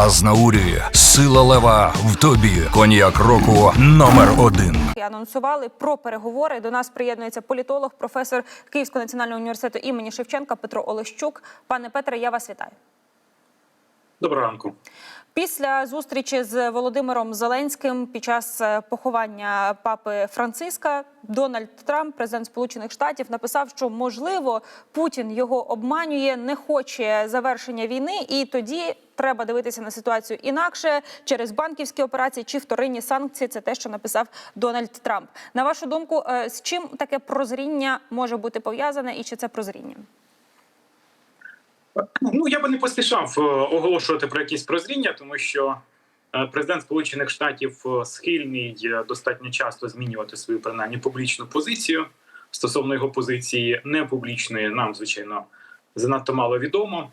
Азнаурі, сила лева в тобі. Коньяк року номер один. Анонсували про переговори. До нас приєднується політолог, професор Київського національного університету імені Шевченка Петро Олещук. Пане Петре, я вас вітаю. Доброго ранку. Після зустрічі з Володимиром Зеленським під час е, поховання папи Франциска Дональд Трамп, президент Сполучених Штатів, написав, що можливо Путін його обманює, не хоче завершення війни, і тоді треба дивитися на ситуацію інакше через банківські операції чи вторинні санкції. Це те, що написав Дональд Трамп. На вашу думку, е, з чим таке прозріння може бути пов'язане, і чи це прозріння? Ну я би не поспішав е, оголошувати про якісь прозріння, тому що е, президент Сполучених Штатів е, схильний достатньо часто змінювати свою принаймні публічну позицію стосовно його позиції непублічної, нам звичайно занадто мало відомо.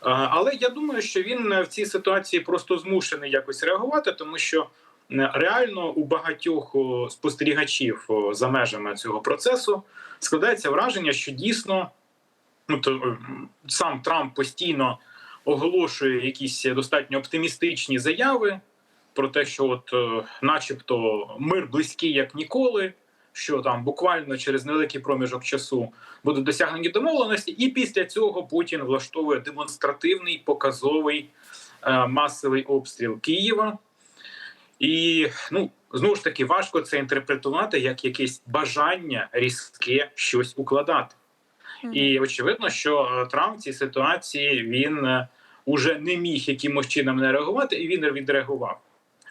Але я думаю, що він в цій ситуації просто змушений якось реагувати, тому що реально у багатьох спостерігачів за межами цього процесу складається враження, що дійсно ну то е, сам Трамп постійно оголошує якісь достатньо оптимістичні заяви про те, що, от, е, начебто, мир близький як ніколи, що там буквально через невеликий проміжок часу будуть досягнені домовленості, і після цього Путін влаштовує демонстративний показовий е, масовий обстріл Києва. І ну знову ж таки важко це інтерпретувати як якесь бажання різке щось укладати. І очевидно, що е, Трамп в цій ситуації він е, уже не міг якимось чином не реагувати, і він відреагував.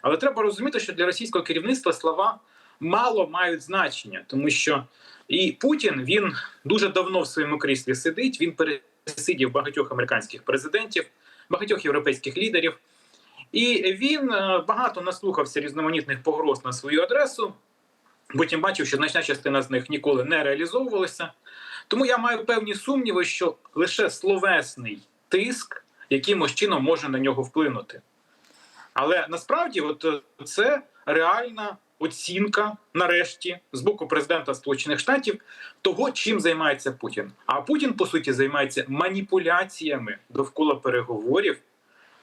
Але треба розуміти, що для російського керівництва слова мало мають значення, тому що і Путін він дуже давно в своєму кріслі сидить. Він пересидів багатьох американських президентів, багатьох європейських лідерів, і він е, багато наслухався різноманітних погроз на свою адресу. Потім бачив, що значна частина з них ніколи не реалізовувалася. Тому я маю певні сумніви, що лише словесний тиск якимось чином може на нього вплинути. Але насправді, от е, це реальна оцінка, нарешті, з боку президента Сполучених Штатів того, чим займається Путін. А Путін, по суті, займається маніпуляціями довкола переговорів,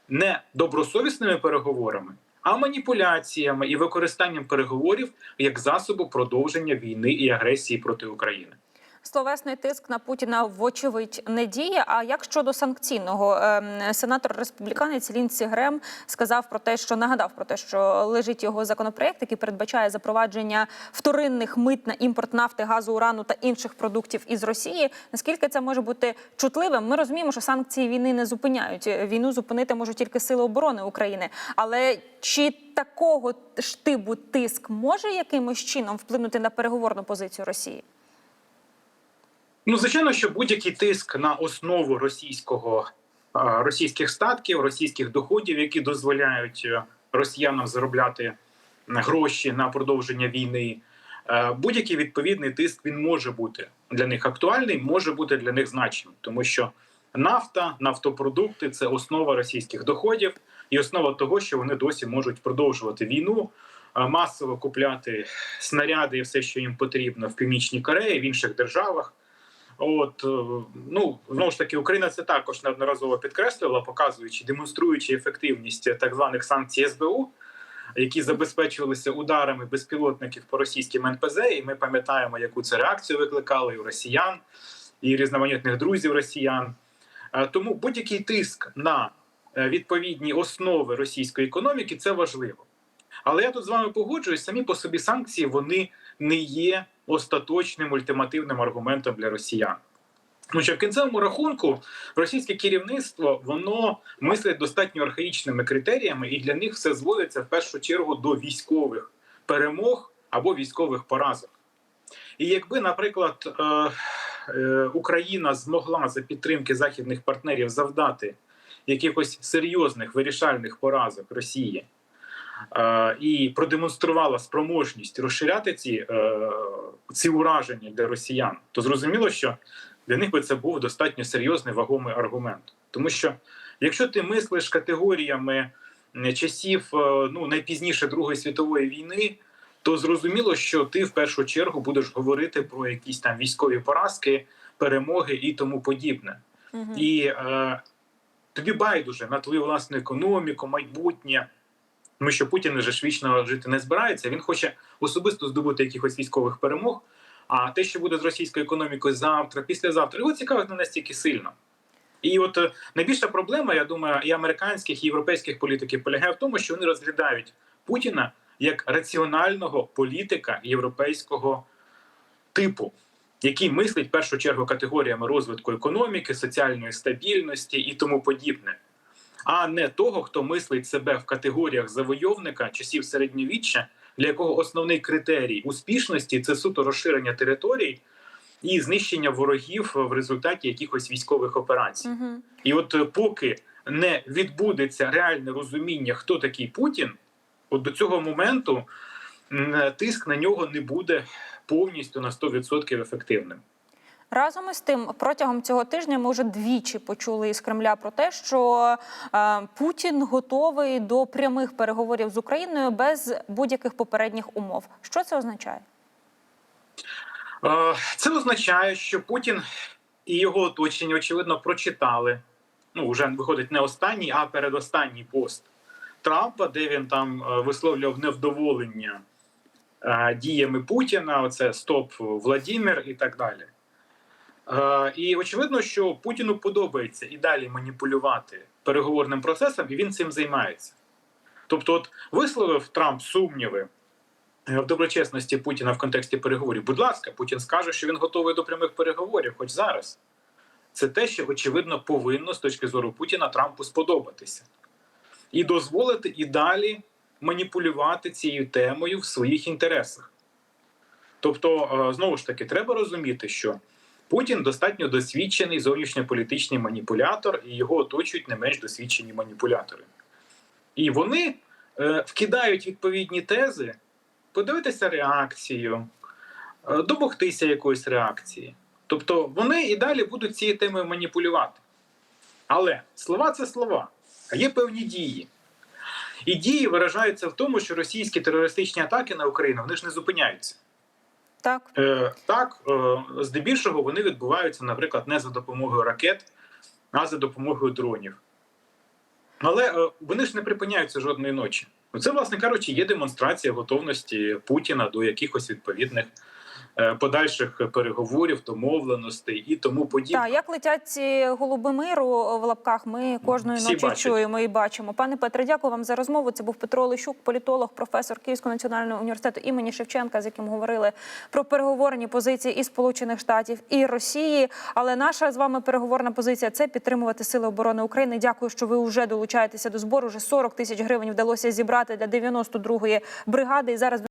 не добросовісними переговорами, а маніпуляціями і використанням переговорів як засобу продовження війни і агресії проти України. Словесний тиск на Путіна вочевидь не діє. А як щодо санкційного Ем, сенатор республіканець Лінсі Грем сказав про те, що нагадав про те, що лежить його законопроект, який передбачає запровадження вторинних мит на імпорт нафти, газу, урану та інших продуктів із Росії. Наскільки це може бути чутливим? Ми розуміємо, що санкції війни не зупиняють. Війну зупинити можуть тільки сили оборони України. Але чи такого штибу тиск може якимось чином вплинути на переговорну позицію Росії? Ну, звичайно, що будь-який тиск на основу російського е, російських статків, російських доходів, які дозволяють е, росіянам заробляти гроші на продовження війни. е, Будь-який відповідний тиск він може бути для них актуальний, може бути для них значимим, тому що нафта, нафтопродукти це основа російських доходів і основа того, що вони досі можуть продовжувати війну, масово купляти снаряди і все, що їм потрібно в північній Кореї, в інших державах. От е, ну знову ж таки, Україна це також неодноразово підкреслювала, показуючи, демонструючи ефективність так званих санкцій СБУ, які забезпечувалися ударами безпілотників по російським НПЗ. І ми пам'ятаємо, яку це реакцію викликали і у росіян, і різноманітних друзів росіян. Е, Тому будь-який тиск на е, відповідні основи російської економіки це важливо. Але я тут з вами погоджуюсь, самі по собі санкції вони не є остаточним ультимативним аргументом для росіян. Тому що в кінцевому рахунку російське керівництво воно мислить достатньо архаїчними критеріями, і для них все зводиться в першу чергу до військових перемог або військових поразок. І якби, наприклад, е, е, Україна змогла за підтримки західних партнерів завдати якихось серйозних вирішальних поразок Росії і продемонструвала спроможність розширяти ці, е, ці ураження для росіян, то зрозуміло, що для них би це був достатньо серйозний вагомий аргумент. Тому що якщо ти мислиш категоріями е, часів е, ну найпізніше Другої світової війни, то зрозуміло, що ти в першу чергу будеш говорити про якісь там військові поразки, перемоги і тому подібне. Мгм. І е, тобі байдуже на твою власну економіку, майбутнє. Тому що Путін вже ж жити не збирається. Він хоче особисто здобути якихось військових перемог. А те, що буде з російською економікою завтра, післязавтра, його цікавить не настільки сильно. І от е, найбільша проблема, я думаю, і американських, і європейських політиків полягає в тому, що вони розглядають Путіна як раціонального політика європейського типу, який мислить в першу чергу категоріями розвитку економіки, соціальної стабільності і тому подібне, а не того, хто мислить себе в категоріях завойовника часів середньовіччя, для якого основний критерій успішності це суто розширення територій і знищення ворогів в результаті якихось військових операцій. Угу. І от е, поки не відбудеться реальне розуміння, хто такий Путін, от до цього моменту тиск на нього не буде повністю на 100% ефективним. Разом із тим, протягом цього тижня ми вже двічі почули із Кремля про те, що е, Путін готовий до прямих переговорів з Україною без будь-яких попередніх умов. Що це означає? Е, Це означає, що Путін і його оточення, очевидно, прочитали. Ну, вже виходить не останній, а передостанній пост Трампа, де він там е, висловлював невдоволення діями Путіна. Оце Стоп Владімір і так далі. Е, І очевидно, що Путіну подобається і далі маніпулювати переговорним процесом, і він цим займається. Тобто, от висловив Трамп сумніви е, в доброчесності Путіна в контексті переговорів. Будь ласка, Путін скаже, що він готовий до прямих переговорів, хоч зараз. Це те, що очевидно повинно з точки зору Путіна Трампу сподобатися, і дозволити і далі маніпулювати цією темою в своїх інтересах. Тобто, е, знову ж таки, треба розуміти, що Путін достатньо досвідчений зовнішньополітичний маніпулятор, і його оточують не менш досвідчені маніпулятори. І вони е, вкидають відповідні тези, подивитися реакцію, е, домогтися якоїсь реакції. Тобто вони і далі будуть цією темою маніпулювати. Але слова це слова, а є певні дії. І дії виражаються в тому, що російські терористичні атаки на Україну вони ж не зупиняються. Так, Е, так, е, здебільшого вони відбуваються, наприклад, не за допомогою ракет, а за допомогою дронів. Але е, вони ж не припиняються жодної ночі. Це, власне кажучи, є демонстрація готовності Путіна до якихось відповідних подальших переговорів, домовленостей і тому подібне. так, як летять ці голуби миру в лапках, ми кожної Всі ночі бачать. чуємо і бачимо. Пане Петре, дякую вам за розмову. Це був Петро Лещук, політолог, професор Київського національного університету імені Шевченка, з яким говорили про переговорні позиції і Сполучених Штатів і Росії. Але наша з вами переговорна позиція це підтримувати сили оборони України. Дякую, що ви вже долучаєтеся до збору. Вже 40 тисяч гривень вдалося зібрати для 92-ї бригади. І зараз